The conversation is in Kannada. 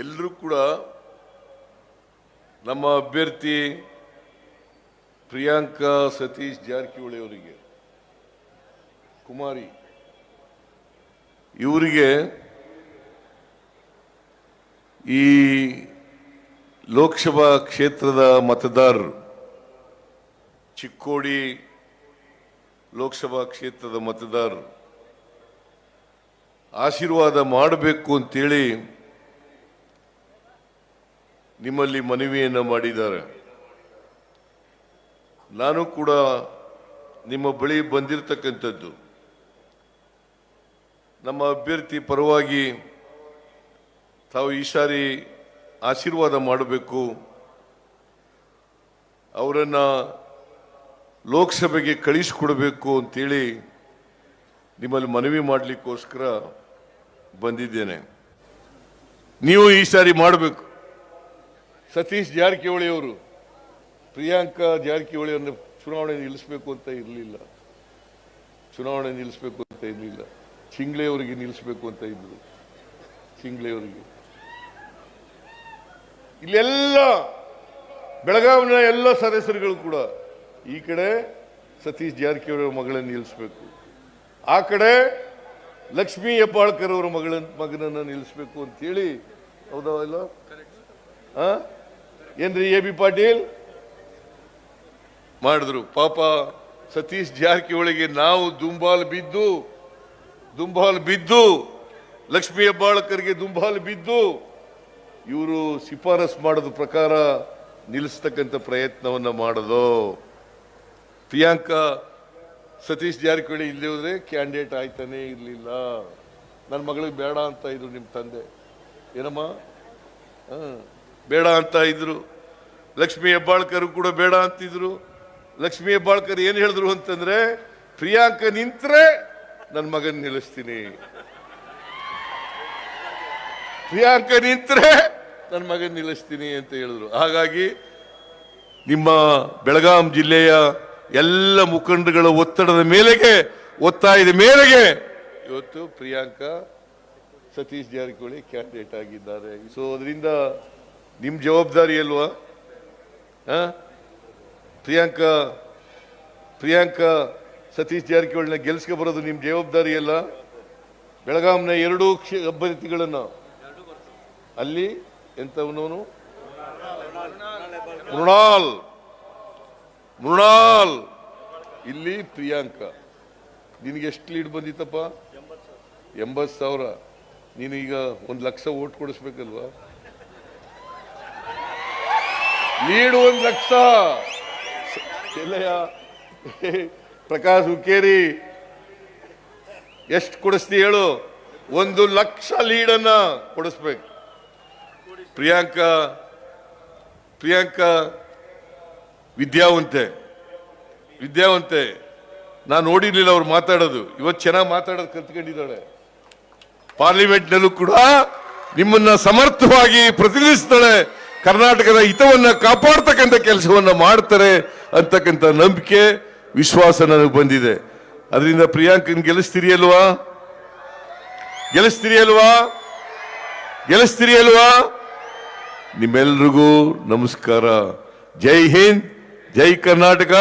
ಎಲ್ಲರೂ ಕೂಡ ನಮ್ಮ ಅಭ್ಯರ್ಥಿ ಪ್ರಿಯಾಂಕಾ ಸತೀಶ್ ಜಾರಕಿಹೊಳಿ ಅವರಿಗೆ, ಕುಮಾರಿ, ಇವರಿಗೆ ಈ ಲೋಕಸಭಾ ಕ್ಷೇತ್ರದ ಮತದಾರರು, ಚಿಕ್ಕೋಡಿ ಲೋಕಸಭಾ ಕ್ಷೇತ್ರದ ಮತದಾರರು, ಆಶೀರ್ವಾದ ಮಾಡಬೇಕು ಅಂತೇಳಿ ನಿಮ್ಮಲ್ಲಿ ಮನವಿಯನ್ನು ಮಾಡಿದ್ದಾರೆ. ನಾನು ಕೂಡ ನಿಮ್ಮ ಬಳಿ ಬಂದಿರತಕ್ಕಂಥದ್ದು. ನಮ್ಮ ಅಭ್ಯರ್ಥಿ ಪರವಾಗಿ ತಾವು ಈ ಸಾರಿ ಆಶೀರ್ವಾದ ಮಾಡಬೇಕು. ಅವರನ್ನು ಲೋಕಸಭೆಗೆ ಕಳಿಸಿಕೊಡಬೇಕು ಅಂತೇಳಿ ನಿಮ್ಮಲ್ಲಿ ಮನವಿ ಮಾಡಲಿಕ್ಕೋಸ್ಕರ ಬಂದಿದ್ದೇನೆ. ನೀವು ಈ ಸಾರಿ ಮಾಡಬೇಕು. ಸತೀಶ್ ಜಾರಕಿಹೊಳಿ ಅವರು ಪ್ರಿಯಾಂಕಾ ಜಾರಕಿಹೊಳಿ ಅವರನ್ನು ಚುನಾವಣೆ ನಿಲ್ಲಿಸಬೇಕು ಅಂತ ಇರಲಿಲ್ಲ. ಚುನಾವಣೆ ನಿಲ್ಲಿಸಬೇಕು ಅಂತ ಇರಲಿಲ್ಲ. ಚಿಂಗ್ಳೆಯವರಿಗೆ ನಿಲ್ಲಿಸಬೇಕು ಅಂತ ಇದ್ರು ಚಿಂಗ್ಳೆಯವರಿಗೆ ಇಲ್ಲೆಲ್ಲ ಬೆಳಗಾವಿನ ಎಲ್ಲ ಸದಸ್ಯರುಗಳು ಕೂಡ ಈ ಕಡೆ ಸತೀಶ್ ಜಾರಕಿಹೊಳಿ ಅವರ ಮಗಳನ್ನು ನಿಲ್ಲಿಸಬೇಕು. ಆ ಕಡೆ ಲಕ್ಷ್ಮೀ ಹೆಬ್ಬಾಳ್ಕರ್ ಅವರ ಮಗಳ ಮಗನನ್ನು ನಿಲ್ಲಿಸಬೇಕು ಅಂತೇಳಿ ಹೌದಾ ಇಲ್ಲ? ಆ? ಏನ್ರಿ ಎ ಬಿ ಪಾಟೀಲ್? ಮಾಡಿದ್ರು. ಪಾಪ ಸತೀಶ್ ಜಾರಕಿಹೊಳಿಗೆ ನಾವು ದುಂಬಾಲ್ ಬಿದ್ದು ದುಂಬಾಲ್ ಬಿದ್ದು ಲಕ್ಷ್ಮೀ ಹೆಬ್ಬಾಳ್ಕರ್ಗೆ ದುಂಬಾಲ್ ಬಿದ್ದು ಇವರು ಶಿಫಾರಸ್ ಮಾಡೋದು ಪ್ರಕಾರ ನಿಲ್ಲಿಸ್ತಕ್ಕಂಥ ಪ್ರಯತ್ನವನ್ನ ಮಾಡೋದು. ಪ್ರಿಯಾಂಕಾ ಸತೀಶ್ ಜಾರಕಿಹೊಳಿ ಇಲ್ಲದೆ ಹೋದ್ರೆ ಕ್ಯಾಂಡಿಡೇಟ್ ಆಯ್ತಾನೇ ಇರಲಿಲ್ಲ. ನನ್ನ ಮಗಳಿಗೆ ಬೇಡ ಅಂತ ಇದ್ರು ನಿಮ್ಮ ತಂದೆ. ಏನಮ್ಮ? ಹ, ಬೇಡ ಅಂತ ಇದ್ರು. ಲಕ್ಷ್ಮೀ ಹೆಬ್ಬಾಳ್ಕರ್ ಕೂಡ ಬೇಡ ಅಂತಿದ್ರು. ಲಕ್ಷ್ಮೀ ಹೆಬ್ಬಾಳ್ಕರ್ ಏನು ಹೇಳಿದ್ರು ಅಂತಂದ್ರೆ, ಪ್ರಿಯಾಂಕ ನಿಂತ್ರೆ ನನ್ನ ಮಗನ್ ನಿಲ್ಲಿಸ್ತೀನಿ. ಪ್ರಿಯಾಂಕ ನಿಂತ್ರೆ ನನ್ನ ಮಗನ್ ನಿಲ್ಲಿಸ್ತೀನಿ ಅಂತ ಹೇಳಿದ್ರು. ಹಾಗಾಗಿ ನಿಮ್ಮ ಬೆಳಗಾಂ ಜಿಲ್ಲೆಯ ಎಲ್ಲ ಮುಖಂಡಗಳ ಒತ್ತಡದ ಮೇಲೆಗೆ, ಒತ್ತಾಯದ ಮೇರೆಗೆ ಇವತ್ತು ಪ್ರಿಯಾಂಕ ಸತೀಶ್ ಜಾರಕಿಹೊಳಿ ಕ್ಯಾಂಡಿಡೇಟ್ ಆಗಿದ್ದಾರೆ. ಸೊ ಅದರಿಂದ ನಿಮ್ ಜವಾಬ್ದಾರಿ ಅಲ್ವಾ? ಹಾಂ? ಪ್ರಿಯಾಂಕಾ ಪ್ರಿಯಾಂಕಾ, ಸತೀಶ್ ಜಾರಕಿಹೊಳಿನ ಗೆಲ್ಸ್ಗೆ ಬರೋದು ನಿಮ್ಮ ಜವಾಬ್ದಾರಿ ಅಲ್ಲ? ಬೆಳಗಾಂನ ಎರಡೂ ಕ್ಷೇ, ಅಭ್ಯರ್ಥಿಗಳನ್ನು. ಅಲ್ಲಿ ಎಂತವನವನು ಮೃಣಾಲ್. ಮೃಣಾಲ್. ಇಲ್ಲಿ ಪ್ರಿಯಾಂಕಾ. ನಿನಗೆ ಎಷ್ಟು ಲೀಡ್ ಬಂದಿತ್ತಪ್ಪ? ಎಂಬತ್ತು ಸಾವಿರ. ನೀನು ಈಗ ಒಂದು ಲಕ್ಷ ಓಟ್ ಕೊಡಿಸ್ಬೇಕಲ್ವಾ? ಒಂದು ಲಕ್ಷ ಎಲ್ಲಯ್ಯ ಪ್ರಕಾಶ್ ಹುಕ್ಕೇರಿ, ಎಷ್ಟು ಕೊಡಿಸ್ತೀ ಹೇಳು? ಒಂದು ಲಕ್ಷ ಲೀಡನ್ನ ಕೊಡಿಸ್ಬೇಕು. ಪ್ರಿಯಾಂಕಾ ಪ್ರಿಯಾಂಕಾ ವಿದ್ಯಾವಂತೆ ವಿದ್ಯಾವಂತೆ, ನಾನು ನೋಡಿರ್ಲಿಲ್ಲ ಅವ್ರು ಮಾತಾಡೋದು. ಇವತ್ತು ಚೆನ್ನಾಗಿ ಮಾತಾಡೋದು ಕಲ್ತ್ಕೊಂಡಿದ್ದಾಳೆ. ಪಾರ್ಲಿಮೆಂಟ್ನಲ್ಲೂ ಕೂಡ ನಿಮ್ಮನ್ನ ಸಮರ್ಥವಾಗಿ ಪ್ರತಿನಿಧಿಸ್ತಾಳೆ. ಕರ್ನಾಟಕದ ಹಿತವನ್ನ ಕಾಪಾಡ್ತಕ್ಕಂಥ ಕೆಲಸವನ್ನ ಮಾಡ್ತಾರೆ ಅಂತಕ್ಕಂಥ ನಂಬಿಕೆ, ವಿಶ್ವಾಸ ನನಗೆ ಬಂದಿದೆ. ಅದರಿಂದ ಪ್ರಿಯಾಂಕನ್ ಗೆಲ್ಲಿಸ್ತೀರಿ ಅಲ್ವಾ? ಗೆಲ್ಲಿಸ್ತೀರಿ ಅಲ್ವಾ? ಗೆಲ್ಲಿಸ್ತೀರಿ ಅಲ್ವಾ? ನಿಮ್ಮೆಲ್ರಿಗೂ ನಮಸ್ಕಾರ. ಜೈ ಹಿಂದ್, ಜೈ ಕರ್ನಾಟಕ.